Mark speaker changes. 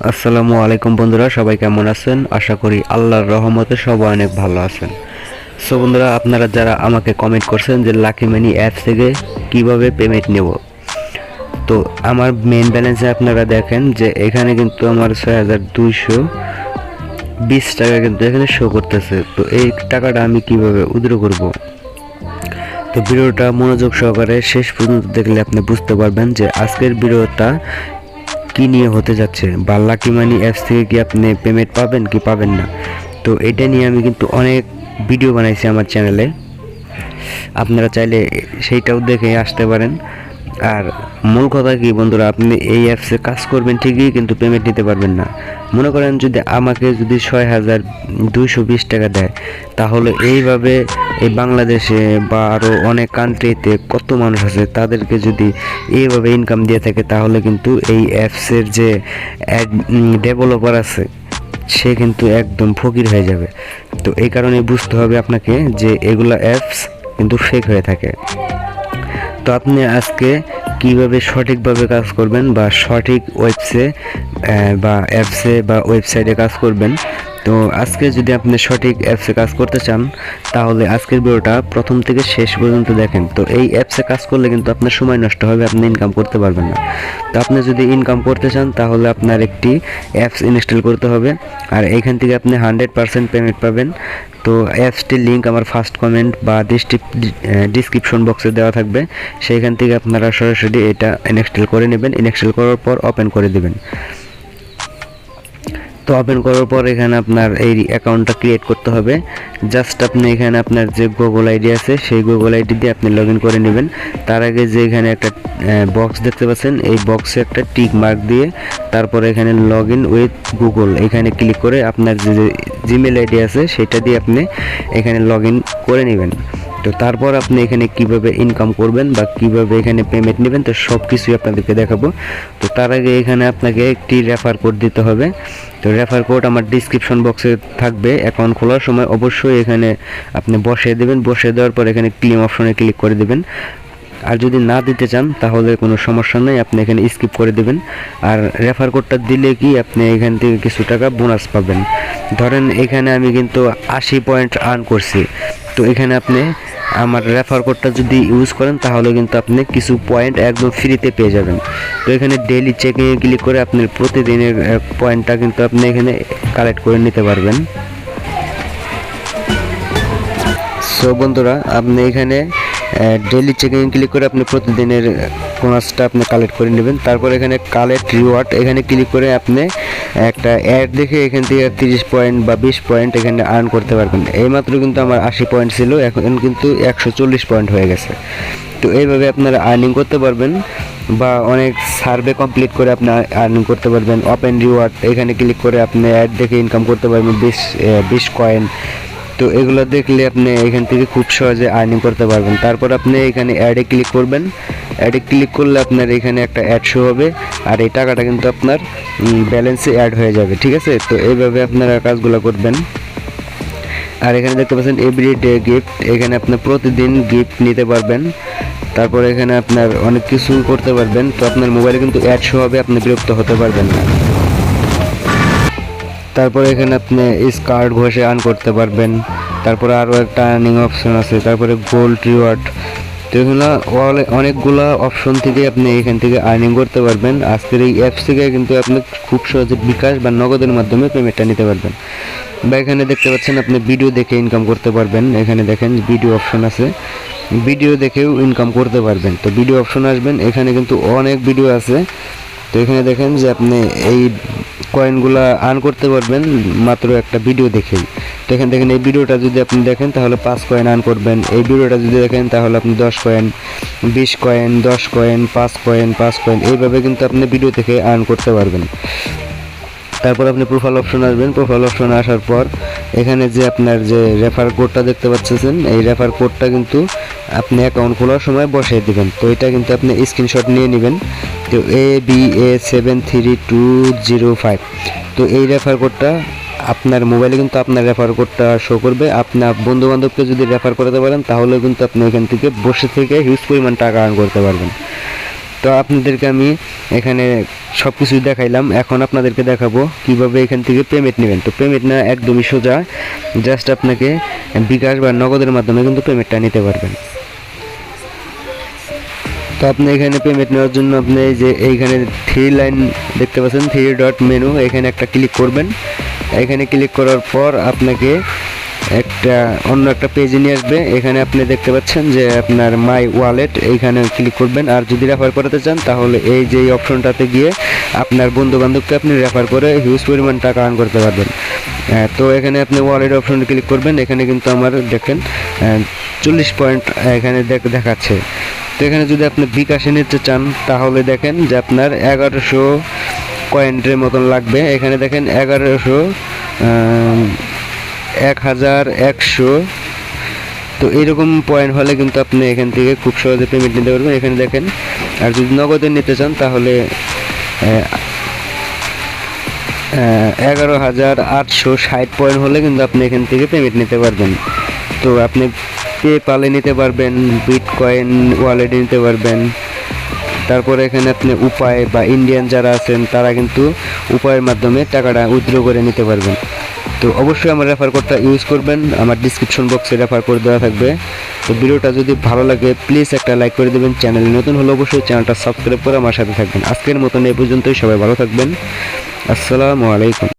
Speaker 1: আসসালামু আলাইকুম বন্ধুরা, সবাই কেমন আছেন? আশা করি আল্লাহর রহমতে সবাই অনেক ভালো আছেন। সো বন্ধুরা, আপনারা যারা আমাকে কমেন্ট করছেন যে লাকি মানি অ্যাপ থেকে কীভাবে পেমেন্ট নেব, তো আমার মেন ব্যালেন্সে আপনারা দেখেন যে এখানে কিন্তু আমার ছয় হাজার দুইশো বিশ টাকা কিন্তু এখানে শো করতেছে। তো এই টাকাটা আমি কীভাবে উইথড্র করব? তো ভিডিওটা মনোযোগ সহকারে শেষ পর্যন্ত দেখলে আপনি বুঝতে পারবেন যে আজকের ভিডিওটা কি নিয়ে হতে যাচ্ছে? বা লাকি মানি অ্যাপস থেকে কি আপনি পেমেন্ট পাবেন কি পাবেন না? তো এটা নিয়ে আমি কিন্তু অনেক ভিডিও বানাইছি আমার চ্যানেলে আপনারা চাইলে সেইটাও দেখে আসতে পারেন। আর মূল কথা কি বন্ধুরা, আপনি এই অ্যাপসে কাজ করবেন ঠিকই, কিন্তু পেমেন্ট নিতে পারবেন না। মনে করেন যদি আমাকে যদি ছয় হাজার দুইশো বিশ টাকা দেয়, তাহলে এইভাবে এই বাংলাদেশে বা আরও অনেক কান্ট্রিতে কত মানুষ আছে, তাদেরকে যদি এইভাবে ইনকাম দিয়ে থাকে, তাহলে কিন্তু এই অ্যাপসের যে ডেভেলপার আছে, সে কিন্তু একদম ফকির হয়ে যাবে। তো এই কারণে বুঝতে হবে আপনাকে যে এগুলো অ্যাপস কিন্তু ফেক হয়ে থাকে। তো আপনি আজকে কীভাবে সঠিকভাবে কাজ করবেন বা সঠিক ওয়েবসে বা অ্যাপসে বা ওয়েবসাইটে কাজ করবেন? তো আজকে যদি আপনি সঠিক অ্যাপসে কাজ করতে চান, তাহলে আজকের ভিডিওটা প্রথম থেকে শেষ পর্যন্ত দেখেন। তো এই অ্যাপসে কাজ করলে কিন্তু আপনার সময় নষ্ট হবে, আপনি ইনকাম করতে পারবেন না। তো আপনি যদি ইনকাম করতে চান, তাহলে আপনার একটি অ্যাপস ইনস্টল করতে হবে। আর এইখান থেকে আপনি হান্ড্রেড পারসেন্ট পেমেন্ট পাবেন। তো অ্যাপসটির লিঙ্ক আমার ফার্স্ট কমেন্ট বা ডিসক্রিপশন বক্সে দেওয়া থাকবে। সেইখান থেকে আপনারা সরাসরি এটা ইনস্টল করে নেবেন। ইনস্টল করার পর ওপেন করে দেবেন। তো ওপেন করার পর এখানে আপনার এই অ্যাকাউন্টটা ক্রিয়েট করতে হবে। জাস্ট আপনি এখানে আপনার যে গুগল আইডি আছে, সেই গুগল আইডি দিয়ে আপনি লগ করে নেবেন। তার আগে যে এখানে একটা বক্স দেখতে পাচ্ছেন, এই বক্সে একটা টিক মার্ক দিয়ে তারপরে এখানে লগ ইন উইথ গুগল এখানে ক্লিক করে আপনার যে জিমেল আইডি আছে, সেটা দিয়ে আপনি এখানে লগ করে নেবেন। তো তারপর আপনি এখানে কীভাবে ইনকাম করবেন বা কীভাবে এখানে পেমেন্ট নেবেন, তো সব কিছুই আপনাদেরকে দেখাবো। তো তার আগে এখানে আপনাকে একটি রেফার কোড দিতে হবে। তো রেফার কোড আমার ডিসক্রিপশন বক্সে থাকবে। অ্যাকাউন্ট খোলার সময় অবশ্যই এখানে আপনি বসিয়ে দেবেন। বসিয়ে দেওয়ার পর এখানে ক্লেম অপশনে ক্লিক করে দেবেন। আর যদি না দিতে চান, তাহলে কোনো সমস্যা নেই, আপনি এখানে স্কিপ করে দেবেন। আর রেফার কোডটা দিলে কি আপনি এখান থেকে কিছু টাকা বোনাস পাবেন। ধরেন এখানে আমি কিন্তু আশি পয়েন্ট আর্ন করছি। তো এখানে আপনি আমার রেফার কোডটা যদি ইউজ করেন, তাহলে কিন্তু আপনি কিছু পয়েন্ট একদম ফ্রিতে পেয়ে যাবেন। তো এখানে ডেইলি চেকিং ক্লিক করে আপনার প্রতিদিনের পয়েন্টটা কিন্তু আপনি এখানে কালেক্ট করে নিতে পারবেন। সো বন্ধুরা, আপনি এখানে ডেলি চেকিং ক্লিক করে আপনি প্রতিদিনের বোনাসটা আপনি কালেক্ট করে নেবেন। তারপর এখানে কালেক্ট রিওয়ার্ড এখানে ক্লিক করে আপনি একটা অ্যাড দেখে এখান থেকে তিরিশ পয়েন্ট বা বিশ পয়েন্ট এখানে আর্ন করতে পারবেন। এইমাত্র কিন্তু আমার আশি পয়েন্ট ছিল, এখন কিন্তু একশো চল্লিশ পয়েন্ট হয়ে গেছে। তো এইভাবে আপনারা আর্নিং করতে পারবেন বা অনেক সার্ভে কমপ্লিট করে আপনি আর্নিং করতে পারবেন। ওপেন রিওয়ার্ড এখানে ক্লিক করে আপনি অ্যাড দেখে ইনকাম করতে পারবেন, বিশ বিশ কয়েন তো এগুলো দেখলে আপনি এখান থেকে খুব সহজে আর্নিং করতে পারবেন। তারপর আপনি এখানে অ্যাডে ক্লিক করবেন। অ্যাডে ক্লিক করলে আপনার এখানে একটা অ্যাড শো হবে। আর এই টাকাটা কিন্তু আপনার ব্যালেন্সে অ্যাড হয়ে যাবে, ঠিক আছে? তো এইভাবে আপনারা কাজগুলো করবেন। আর এখানে দেখতে পাচ্ছেন এভরি ডে গিফট এখানে আপনি প্রতিদিন গিফট নিতে পারবেন। তারপর এখানে আপনার অনেক কিছু করতে পারবেন। তো আপনার মোবাইলে কিন্তু অ্যাড শো হবে, আপনি বিরক্ত হতে পারবেন না। তারপরে এখানে আপনি স্কার্ট ঘষে আর্ন করতে পারবেন। তারপরে আরও একটা আর্নিং অপশন আছে। তারপরে গোল্ড রিওয়ার্ড তো এগুলো অনেকগুলো অপশন থেকে আপনি এখান থেকে আর্নিং করতে পারবেন। আজকের এই অ্যাপস থেকে কিন্তু আপনি খুব সহজে বিকাশ বা নগদের মাধ্যমে পেমেন্টটা নিতে পারবেন। বা এখানে দেখতে পাচ্ছেন আপনি ভিডিও দেখে ইনকাম করতে পারবেন। এখানে দেখেন ভিডিও অপশন আছে। ভিডিও দেখেও ইনকাম করতে পারবেন। তো ভিডিও অপশন আসবেন। এখানে কিন্তু অনেক ভিডিও আছে। তো এখানে দেখেন যে আপনি এই কয়েনগুলো আর্ন করতে পারবেন, মাত্র একটা ভিডিও দেখেই। তো এখানে দেখেন, এই ভিডিওটা যদি আপনি দেখেন, তাহলে পাঁচ কয়েন আর্ন করবেন। এই ভিডিওটা যদি দেখেন, তাহলে আপনি দশ কয়েন বিশ কয়েন দশ কয়েন পাঁচ কয়েন পাঁচ কয়েন এইভাবে কিন্তু আপনি ভিডিও থেকে আর্ন করতে পারবেন। তারপর আপনি প্রোফাইল অপশন আসবেন। প্রোফাইল অপশনে আসার পর এখানে যে আপনার যে রেফার কোডটা দেখতে পাচ্ছেন, এই রেফার কোডটা কিন্তু আপনি অ্যাকাউন্ট খোলার সময় বসিয়ে দিবেন। তো এটা কিন্তু আপনি স্ক্রিনশট নিয়ে নেবেন। তো A B A seven three two zero five তো এই রেফার কোডটা আপনার মোবাইলে কিন্তু আপনার রেফার কোডটা শো করবে। আপনার বন্ধু বান্ধবকে যদি রেফার করতে পারেন, তাহলে কিন্তু আপনি এখান থেকে বসে থেকে হিউজ পরিমাণ টাকা আর্ন করতে পারবেন। তো আপনাদেরকে আমি এখানে সব কিছুই দেখাইলাম। এখন আপনাদেরকে দেখাবো কীভাবে এখান থেকে পেমেন্ট নেবেন। তো পেমেন্ট না একদমই সোজা। জাস্ট আপনাকে বিকাশ বা নগদের মাধ্যমে কিন্তু পেমেন্টটা নিতে পারবেন। তো আপনি এখানে পেমেন্ট নেওয়ার জন্য আপনি এই যে এইখানে থ্রি লাইন দেখতে পাচ্ছেন থ্রি ডট মেনু এখানে একটা ক্লিক করবেন। এখানে ক্লিক করার পর আপনাকে একটা অন্য একটা পেজে নিয়ে আসবে। এখানে আপনি দেখতে পাচ্ছেন যে আপনার মাই ওয়ালেট এইখানে ক্লিক করবেন। আর যদি রেফার করাতে চান, তাহলে এই যে অপশনটাতে গিয়ে আপনার বন্ধু বান্ধবকে আপনি রেফার করে হিউজ পরিমাণ টাকা আর্ন করতে পারবেন। তো এখানে আপনি ওয়ালেট অপশনে ক্লিক করবেন। এখানে কিন্তু আমার দেখেন চল্লিশ পয়েন্ট এখানে দেখ- দেখাচ্ছে। এখানে যদি আপনি বিকাশে নিতে চান, তাহলে দেখেন যে আপনার এগারোশো কয়েন্টের মতন লাগবে। এখানে দেখেন এগারোশো এক হাজার একশো। তো এরকম পয়েন্ট হলে কিন্তু আপনি এখান থেকে খুব সহজে পেমেন্ট নিতে পারবেন। এখানে দেখেন, আর যদি নগদে নিতে চান, তাহলে এগারো হাজার আটশো ষাট পয়েন্ট হলে কিন্তু আপনি এখান থেকে পেমেন্ট নিতে পারবেন। তো আপনি পেপালে নিতে পারবেন? বিটকয়েন ওয়ালেটে নিতে পারবেন। তারপরে এখানে আপনি উপায় বা ইন্ডিয়ান যারা আছেন, তারা কিন্তু উপায়ের মাধ্যমে টাকাটা উইথড্র করে নিতে পারবেন। তো অবশ্যই আমার রেফার কোডটা ইউজ করবেন। আমার ডিসক্রিপশন বক্সে রেফার কোড দেওয়া থাকবে। তো ভিডিওটা যদি ভালো লাগে প্লিজ একটা লাইক করে দেবেন। চ্যানেলে নতুন হলে অবশ্যই চ্যানেলটা সাবস্ক্রাইব করে আমার সাথে থাকবেন। আজকের মতন এই পর্যন্তই। সবাই ভালো থাকবেন। আসসালামু আলাইকুম।